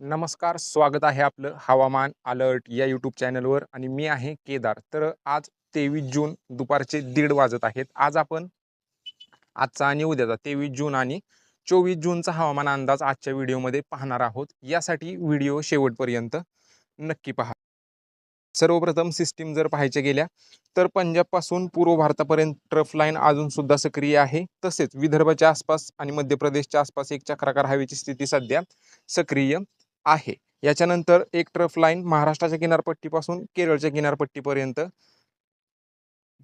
नमस्कार स्वागत आहे आपलं हवामान अलर्ट या यूट्यूब चॅनलवर आणि मी आहे केदार. तर आज तेवीस जून दुपारचे दीड वाजत आहेत. आज आपण आजचा आणि उद्याचा तेवीस जून आणि चोवीस जूनचा हवामान अंदाज आजच्या व्हिडिओमध्ये पाहणार आहोत. यासाठी व्हिडिओ शेवटपर्यंत नक्की पहा. सर्वप्रथम सिस्टीम जर पाहायच्या गेल्या तर पंजाबपासून पूर्व भारतापर्यंत ट्रफ लाईन अजूनसुद्धा सक्रिय आहे. तसेच विदर्भाच्या आसपास आणि मध्य प्रदेशच्या आसपास एक चक्राकार हवेची स्थिती सध्या सक्रिय. आहे. याच्यानंतर एक ट्रफ लाईन महाराष्ट्राच्या किनारपट्टीपासून केरळच्या किनारपट्टीपर्यंत.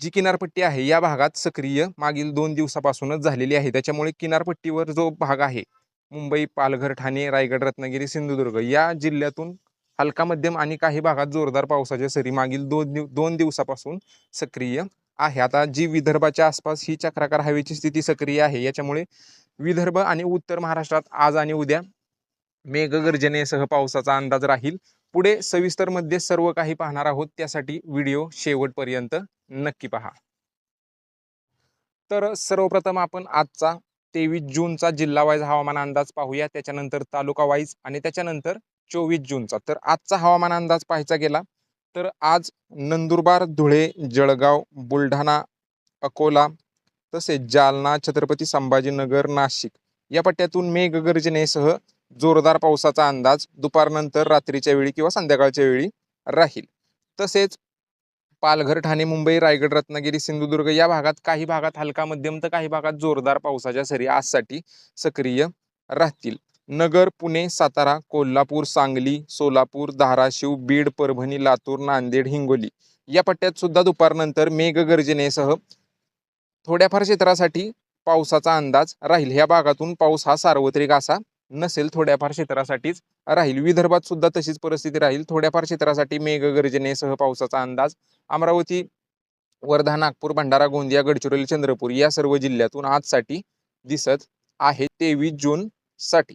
जी किनारपट्टी आहे या भागात सक्रिय मागील दोन दिवसापासूनच झालेली आहे. त्याच्यामुळे किनारपट्टीवर जो भाग आहे मुंबई पालघर ठाणे रायगड रत्नागिरी सिंधुदुर्ग या जिल्ह्यातून हलका मध्यम आणि काही भागात जोरदार पावसाच्या सरी मागील दोन दिव दोन दिवसापासून सक्रिय आहे. आता जी विदर्भाच्या आसपास ही चक्राकार हवेची स्थिती सक्रिय आहे याच्यामुळे विदर्भ आणि उत्तर महाराष्ट्रात आज आणि उद्या मेघगर्जनेसह पावसाचा अंदाज राहील. पुढे सविस्तरमध्ये सर्व काही पाहणार आहोत. त्यासाठी व्हिडिओ शेवटपर्यंत नक्की पहा. तर सर्वप्रथम आपण आजचा तेवीस जूनचा जिल्हा वाईज हवामान अंदाज पाहूया. त्याच्यानंतर तालुका वाईज आणि त्याच्यानंतर चोवीस जूनचा. तर आजचा हवामान अंदाज पाहायचा गेला तर आज नंदुरबार धुळे जळगाव बुलढाणा अकोला तसेच जालना छत्रपती संभाजीनगर नाशिक या पट्ट्यातून मेघगर्जनेसह जोरदार पावसाचा अंदाज दुपारनंतर रात्रीच्या वेळी किंवा संध्याकाळच्या वेळी राहील. तसेच पालघर ठाणे मुंबई रायगड रत्नागिरी सिंधुदुर्ग या भागात काही भागात हलका मध्यम तर काही भागात जोरदार पावसाच्या सरी आजसाठी सक्रिय राहतील. नगर पुणे सातारा कोल्हापूर सांगली सोलापूर धाराशिव बीड परभणी लातूर नांदेड हिंगोली या पट्ट्यात सुद्धा दुपारनंतर मेघगर्जनेसह थोड्याफार क्षेत्रासाठी पावसाचा अंदाज राहील. ह्या भागातून पाऊस हा सार्वत्रिक असा नसेल थोड्याफार क्षेत्रासाठीच राहील. विदर्भात सुद्धा तशीच परिस्थिती राहील. थोड्याफार क्षेत्रासाठी मेघगर्जनेसह पावसाचा अंदाज अमरावती वर्धा नागपूर भंडारा गोंदिया गडचिरोली चंद्रपूर या सर्व जिल्ह्यातून आजसाठी दिसत आहे तेवीस जून साठी.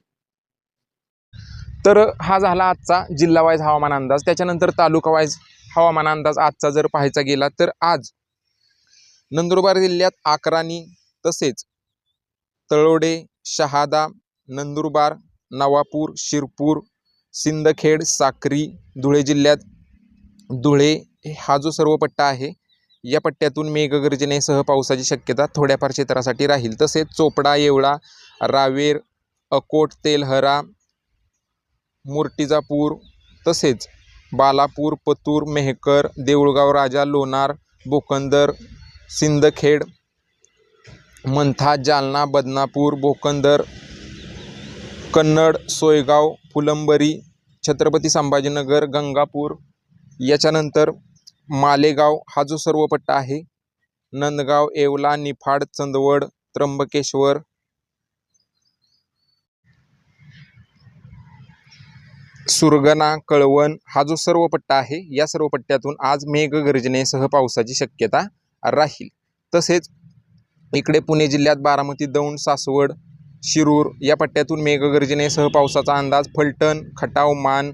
तर हा झाला आजचा जिल्हा वाईज हवामान अंदाज. त्याच्यानंतर तालुका वाईज हवामान अंदाज आजचा जर पाहायचा गेला तर आज नंदुरबार जिल्ह्यात आकरानी तसेच तळोडे शहादा नंदुरबार नवापूर शिरपूर सिंदखेड साक्री धुळे जिल्ह्यात धुळे हा जो सर्व पट्टा आहे या पट्ट्यातून मेघगर्जनेसह पावसाची शक्यता थोड्याफार क्षेत्रासाठी राहील. तसेच चोपडा येवळा रावेर अकोट तेलहरा मुर्टिजापूर तसेच बालापूर पतूर मेहकर देऊळगाव राजा लोणार बोकंदर सिंदखेड मंथा जालना बदनापूर बोकंदर कन्नड सोयगाव फुलंबरी छत्रपती संभाजीनगर गंगापूर. याच्यानंतर मालेगाव हा जो सर्व पट्टा आहे नंदगाव येवला निफाड चंदवड त्र्यंबकेश्वर. सुरगणा कळवण हा जो सर्व पट्टा आहे या सर्व पट्ट्यातून आज मेघगर्जनेसह पावसाची शक्यता राहील. तसेच इकडे पुणे जिल्ह्यात बारामती दौंड सासवड शिरूर या पट्ट्यातून मेघगर्जनेसह पावसाचा अंदाज फलटण खटाव मान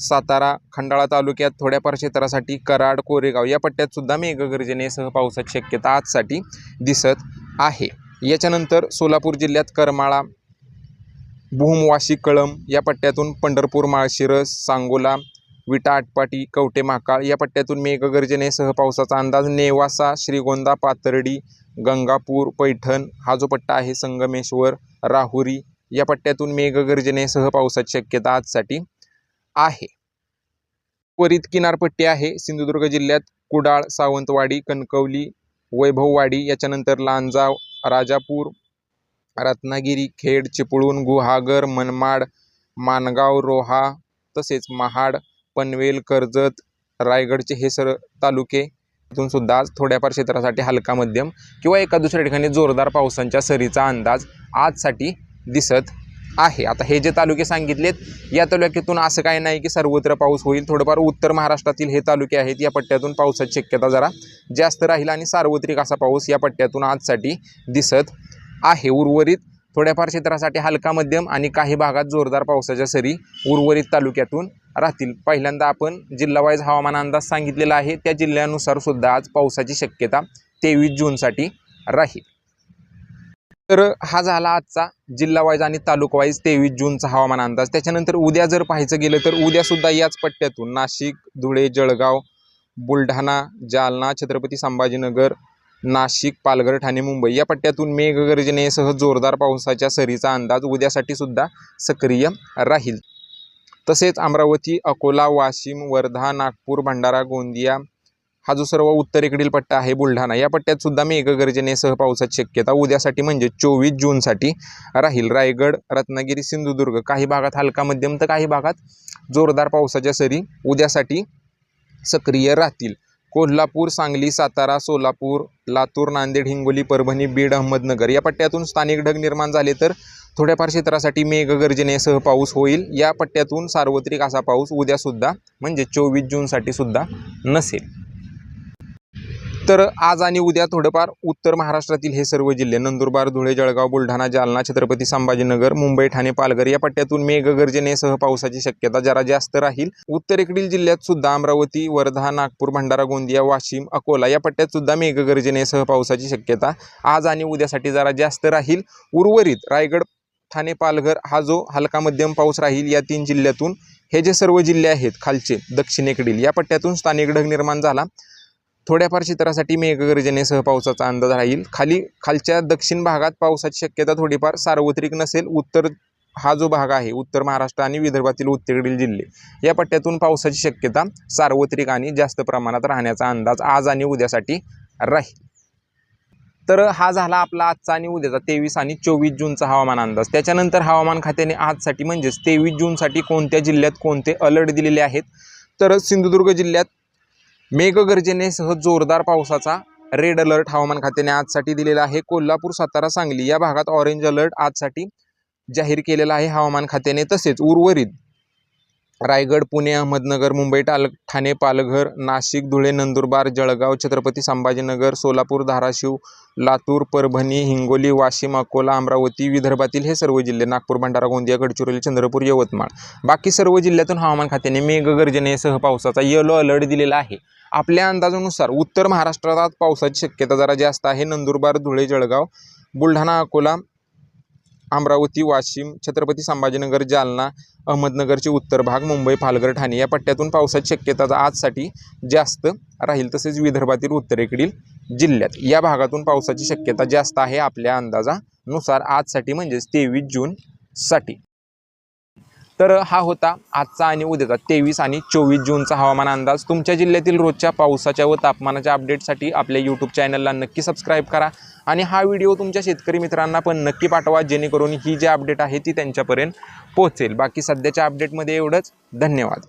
सातारा खंडाळा तालुक्यात थोड्याफार क्षेत्रासाठी कराड कोरेगाव या पट्ट्यात सुद्धा मेघगर्जनेसह पावसाची शक्यता आजसाठी दिसत आहे. याच्यानंतर सोलापूर जिल्ह्यात करमाळा भूम वाशी कळम या पट्ट्यातून पंढरपूर माळशिरस सांगोला विटा आटपाटी कवटे महाकाळ या पट्ट्यातून मेघगर्जनेसह पावसाचा अंदाज नेवासा श्रीगोंदा पाथर्डी गंगापूर पैठण हा जो पट्टा आहे संगमेश्वर राहुरी या पट्ट्यातून मेघगर्जनेसह पावसाची शक्यता आजसाठी आहे. त्वरित किनारपट्टी आहे सिंधुदुर्ग जिल्ह्यात कुडाळ सावंतवाडी कणकवली वैभववाडी याच्यानंतर लांजाव राजापूर रत्नागिरी खेड चिपळूण गुहागर मनमाड मानगाव रोहा तसेच महाड पनवेल कर्जत रायगडचे हे सर तालुके. इथून सुद्धा आज थोड्याफार क्षेत्रासाठी हलका मध्यम किंवा एका दुसऱ्या ठिकाणी जोरदार पावसांच्या सरीचा अंदाज आजसाठी दिसत आहे. आता हे जे तालुके सांगितलेत या तालुक्यातून असं काही नाही की सर्वत्र पाऊस होईल. थोडंफार उत्तर महाराष्ट्रातील हे तालुके आहेत या पट्ट्यातून पावसाची शक्यता जरा जास्त राहील आणि सार्वत्रिक असा पाऊस या पट्ट्यातून आजसाठी दिसत आहे. उर्वरित थोड्याफार क्षेत्रासाठी हलका मध्यम आणि काही भागात जोरदार पावसाच्या सरी उर्वरित तालुक्यातून राहतील. पहिल्यांदा आपण जिल्हावाईज हवामान अंदाज सांगितलेला आहे. त्या जिल्ह्यानुसार सुद्धा आज पावसाची शक्यता तेवीस जूनसाठी राहील. तर हा झाला आजचा जिल्हावाईज आणि तालुकावाईज तेवीस जूनचा हवामान अंदाज. त्याच्यानंतर उद्या जर पाहायचं गेलं तर उद्यासुद्धा याच पट्ट्यातून नाशिक धुळे जळगाव बुलढाणा जालना छत्रपती संभाजीनगर नाशिक पालघर ठाणे मुंबई या पट्ट्यातून मेघगर्जनेसह जोरदार पावसाच्या सरीचा अंदाज उद्यासाठी सुद्धा सक्रिय राहील. तसेच अमरावती अकोला वाशिम वर्धा नागपूर भंडारा गोंदिया हा जो सर्व उत्तरेकडील पट्टा आहे बुलढाणा या पट्ट्यात सुद्धा मेघगर्जनेसह पावसाची शक्यता उद्यासाठी म्हणजे चोवीस जूनसाठी राहील. रायगड रत्नागिरी सिंधुदुर्ग काही भागात हलका मध्यम तर काही भागात जोरदार पावसाच्या सरी उद्यासाठी सक्रिय राहतील. कोल्हापूर सांगली सातारा सोलापूर लातूर नांदेड हिंगोली परभणी बीड अहमदनगर या पट्ट्यातून स्थानिक ढग निर्माण झाले तर थोड्याफार क्षेत्रासाठी मेघगर्जनेसह पाऊस होईल. या पट्ट्यातून सार्वत्रिक असा पाऊस उद्यासुद्धा म्हणजे चोवीस जूनसाठी सुद्धा नसेल. तर आज आणि उद्या थोडंफार उत्तर महाराष्ट्रातील हे सर्व जिल्हे नंदुरबार धुळे जळगाव बुलढाणा जालना छत्रपती संभाजीनगर मुंबई ठाणे पालघर या पट्ट्यातून मेघगर्जनेसह पावसाची शक्यता जरा जास्त राहील. उत्तरेकडील जिल्ह्यात सुद्धा अमरावती वर्धा नागपूर भंडारा गोंदिया वाशिम अकोला या पट्ट्यात सुद्धा मेघगर्जनेसह पावसाची शक्यता आज आणि उद्यासाठी जरा जास्त राहील. उर्वरित रायगड ठाणे पालघर हा जो हलका मध्यम पाऊस राहील या तीन जिल्ह्यातून हे जे सर्व जिल्हे आहेत खालचे दक्षिणेकडील या पट्ट्यातून स्थानिक ढग निर्माण झाला. थोड्याफार क्षेत्रासाठी मेघगर्जनेसह पावसाचा अंदाज राहील. खाली खालच्या दक्षिण भागात पावसाची शक्यता थोडीफार सार्वत्रिक नसेल. उत्तर हा जो भाग आहे उत्तर महाराष्ट्र आणि विदर्भातील उत्तरेकडील जिल्हे या पट्ट्यातून पावसाची शक्यता सार्वत्रिक आणि जास्त प्रमाणात राहण्याचा अंदाज आज आणि उद्यासाठी राहील. तर हा झाला आपला आजचा आणि उद्याचा तेवीस आणि चोवीस जूनचा हवामान अंदाज. त्याच्यानंतर हवामान खात्याने आजसाठी म्हणजेच तेवीस जूनसाठी कोणत्या जिल्ह्यात कोणते अलर्ट दिलेले आहेत? तर सिंधुदुर्ग जिल्ह्यात मेघगर्जनेसह जोरदार पावसाचा रेड अलर्ट हवामान खात्याने आजसाठी दिलेला आहे. कोल्हापूर सातारा सांगली या भागात ऑरेंज अलर्ट आजसाठी जाहीर केलेला आहे हवामान खात्याने. तसेच उर्वरित रायगड पुणे अहमदनगर मुंबई टाल ठाणे पालघर नाशिक धुळे नंदुरबार जळगाव छत्रपती संभाजीनगर सोलापूर धाराशिव लातूर परभणी हिंगोली वाशिम अकोला अमरावती विदर्भातील हे सर्व जिल्हे नागपूर भंडारा गोंदिया गडचिरोली चंद्रपूर यवतमाळ. बाकी सर्व जिल्ह्यातून हवामान खात्याने मेघगर्जनेसह पावसाचा येलो अलर्ट दिलेला आहे. आपल्या अंदाजानुसार उत्तर महाराष्ट्रात पावसाची शक्यता जरा जास्त आहे. नंदुरबार धुळे जळगाव बुलढाणा अकोला अमरावती वाशिम छत्रपती संभाजीनगर जालना अहमदनगरचे उत्तर भाग मुंबई पालघर ठाणे या पट्ट्यातून पावसाची शक्यता आजसाठी जास्त राहील. तसेच विदर्भातील उत्तरेकडील जिल्ह्यात या भागातून पावसाची शक्यता जास्त आहे. आपल्या अंदाजानुसार आजसाठी म्हणजेच तेवीस जूनसाठी. तर हा होता आजचा आणि उद्याचा तेवीस आणि चोवीस जूनचा हवामान अंदाज. तुमच्या जिल्ह्यातील रोजच्या पावसाच्या व तापमानाच्या अपडेटसाठी आपल्या यूट्यूब चॅनलला नक्की सबस्क्राईब करा. आणि हा व्हिडिओ तुमच्या शेतकरी मित्रांना पण नक्की पाठवा जेणेकरून ही जी अपडेट आहे ती त्यांच्यापर्यंत पोहोचेल. बाकी सध्याच्या अपडेटमध्ये एवढंच. धन्यवाद.